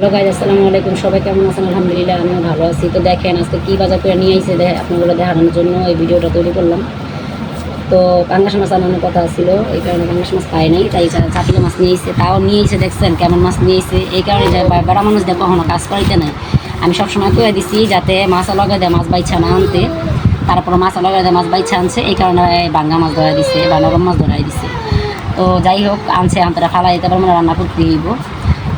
Hello guys আসসালামু আলাইকুম। সবাই কেমন আছেন? আলহামদুলিল্লাহ, আমিও ভালো আছি। তো দেখেন, আজকে কী বাজার করে নিয়ে আইসে দেখে, আপনাগুলো দেখানোর জন্য এই ভিডিওটা তৈরি করলাম। তো পাঙ্গাস মাছ আনানোর কথা ছিল, এই কারণে পাঙ্গাস মাছ পাই নাই। তাই চাপিলা মাছ নিয়ে এসে তাও নিয়ে এসে দেখছেন কেমন মাছ নিয়ে এসে এই কারণে বড় মানুষ দেখো কখনো কাজ করাইতে নাই। আমি সবসময় কয়ে দিছি, যাতে মাছ লগে দেয়, মাছ বাইছা না আনতে। তারপর মাছ লগে দেয়, মাছ বাইছা আনছে। এই কারণে বাঙ্গা মাছ ধরাই দিছে, বা নরম মাছ ধরাই দিছে। তো যাই হোক, আনছে, আনতে ফালাই দিতে পারব রান্না করতে হইব।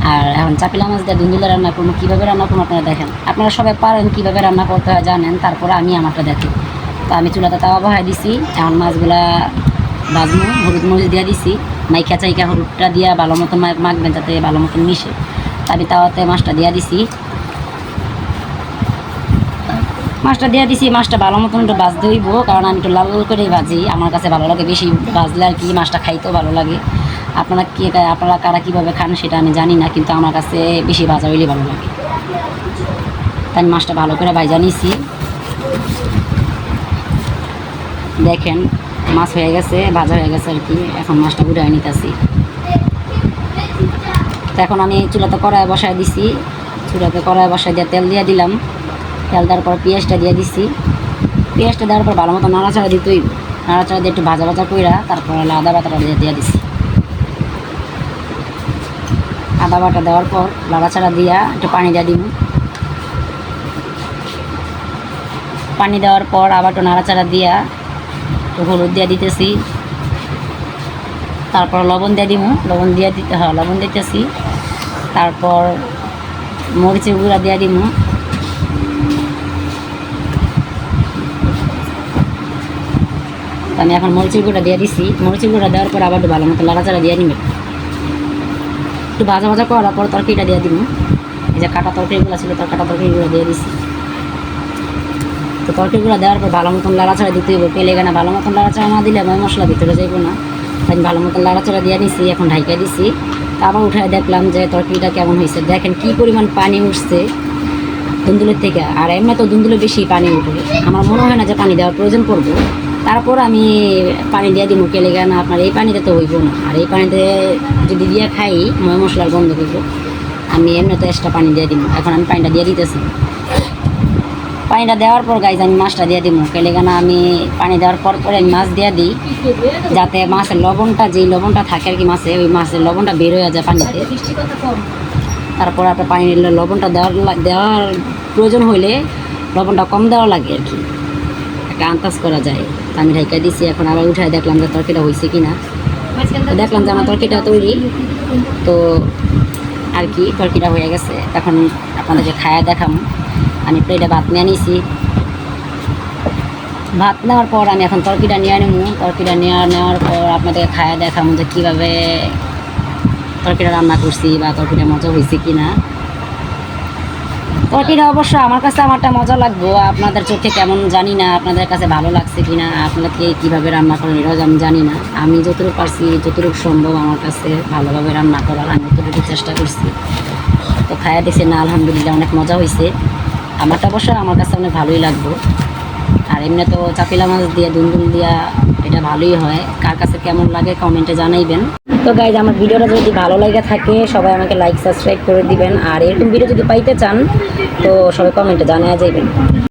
আর এখন চাপিলা মাছ দিয়ে দুন্দুলে রান্না করব, কীভাবে রান্না করব আপনারা দেখেন। আপনারা সবাই পারেন কীভাবে রান্না করতে হয় জানেন, তারপরে আমি আমারটা দেখি। তো আমি চুলাতে তাওয়া বহাই দিছি, এখন মাছগুলা বাজমু হলুদ মরিচ দিয়ে দিছি, মাইখা চাইকা হলুদটা দিয়া ভালো মতো মা- মাখবেন যাতে ভালো মতন মিশে। আমি তাওয়াতে মাছটা দিয়া দিছি। মাছটা দিয়ে দিছি, মাছটা ভালো মতন একটু বাজতে হইব, কারণ আমি একটু লাল লাল করেই ভাজি। আমার কাছে ভালো লাগে বেশি বাজলে আর কি, মাছটা খাইতেও ভালো লাগে। আপনারা কে আপনারা কারা কীভাবে খান সেটা আমি জানি না, কিন্তু আমার কাছে বেশি ভাজা হইলে ভালো লাগে। তাই মাছটা ভালো করে ভাই জানিয়েছি দেখেন, মাছ হয়ে গেছে, ভাজা হয়ে গেছে আর কি, এখন মাছটা উড়াই নিতেছি। তো এখন আমি চুলাতে কড়াই বসায় দিছি। চুলাতে কড়াই বসায় দিয়ে তেল দিয়ে দিলাম। তেল দেওয়ার পর পেঁয়াজটা দিয়ে দিছি। পেঁয়াজটা দেওয়ার পর ভালো মতো নাড়াচাড়া দিতেই নাড়াচাড়া দিয়ে একটু ভাজা ভাজা কইরা তারপর আদা বাটাটা দিয়ে দিয়ে দিছি। আদা বাটা দেওয়ার পর নাড়াচাড়া দিয়া একটু পানি দিয়ে দিব। পানি দেওয়ার পর আবার একটু নাড়াচাড়া দিয়া একটু হলুদ দিয়ে দিতেছি। তারপর লবণ দিয়ে দিব। লবণ দিয়ে দিতে হয়, লবণ দিতেছি। তারপর মরিচের গুঁড়া দিয়ে দিব। আমি এখন মরিচের গুঁড়া দিয়ে দিছি। মরিচের গুঁড়া দেওয়ার পর আবার ভালো মতো লাড়াচাড়া দিয়ে নিবে। একটু ভাজা ভাজা করার পর তরকারিটা দিয়ে দিব। এই যে কাটা তরকারিগুলো ছিল, তার কাটা তরকারিগুলো দিয়ে দিছি। তো তরকারিগুলো দেওয়ার পর ভালো মতন লাড়াচাড়া দিতে হইব। পেলে গেনা ভালো মতন লাড়াচাড়া না দিলে ময় মশলা ভিতরে যাইব না। তাই আমি ভালো মতন লাড়াচাড়া দিয়ে নিছি, এখন ঢাইকা দিছি। আবার উঠায় দেখলাম যে তরকারিটা কেমন হয়েছে। দেখেন কি পরিমাণ পানি উঠছে দুন্দুলের থেকে। আর এমনি তো দুন্দুলে বেশি পানি উঠবে আমার মনে হয় না যে পানি দেওয়ার প্রয়োজন পড়ব। তারপর আমি পানি দিয়ে দিব কেলে না আপনার এই পানিতে তো হইব না। আর এই পানিতে যদি দিয়ে খাই ময় মশলার গন্ধ করব আমি এমনি তো এক্সট্রা পানি দিয়ে দিব এখন আমি পানিটা দিয়ে দিতেছি। পানিটা দেওয়ার পর গাইজ আমি মাছটা দিয়ে দিব কেলে না আমি পানি দেওয়ার পর পরে আমি মাছ দিয়ে দিই, যাতে মাছের লবণটা, যেই লবণটা থাকে আর কি মাছে, ওই মাছের লবণটা বের হয়ে যায় পানিতে। তারপর আপনার পানির লবণটা দেওয়ার দেওয়ার প্রয়োজন হইলে লবণটা কম দেওয়া লাগে আর কি। একটা আন্দাজ করা যায়। তো আমি ঢাইকা দিছি, এখন আবার উঠায় দেখলাম যে তরকারিটা হয়েছে কি না দেখলাম যে আমার তরকারিটা তৈরি। তো আর কি, তরকারিটা হয়ে গেছে। এখন আপনাদেরকে খায়া দেখাম। আমি প্লেটে ভাত নিয়ে নিয়েছি ভাত নেওয়ার পর আমি এখন তরকিটা নিয়ে নেব। তরকিটা নেওয়া নেওয়ার পর আপনাদের খায়া দেখাম যে কীভাবে তরকিটা রান্না করছি বা তরকিটা মজা হয়েছে কি না তরকিটা অবশ্য, আমার কাছে আমারটা মজা লাগবো। আপনাদের চোখে কেমন জানি না, আপনাদের কাছে ভালো লাগছে কি না আপনাকে কীভাবে রান্না করেন এটাও আমি জানি না। আমি যতটুকু পারছি, যতটুকু সম্ভব আমার কাছে ভালোভাবে রান্না করার, আমি ততটুকু চেষ্টা করছি। তো খায়া দেখছি না, আলহামদুলিল্লাহ অনেক মজা হয়েছে আমারটা অবশ্য আমার কাছে অনেক ভালোই লাগবো। আর এমনি তো চাপিলা মাছ দিয়ে, দুনদুন দিয়া, এটা ভালোই হয়। কার কাছে কেমন লাগে কমেন্টে জানাইবেন। তো গাইজ আমার ভিডিওটা যদি ভালো লাগে থাকে, সবাই আমাকে লাইক সাবস্ক্রাইব করে দিবেন। আর এরকম ভিডিও যদি পাইতে চান, তো সবাই কমেন্টে জানিয়ে যাইবেন।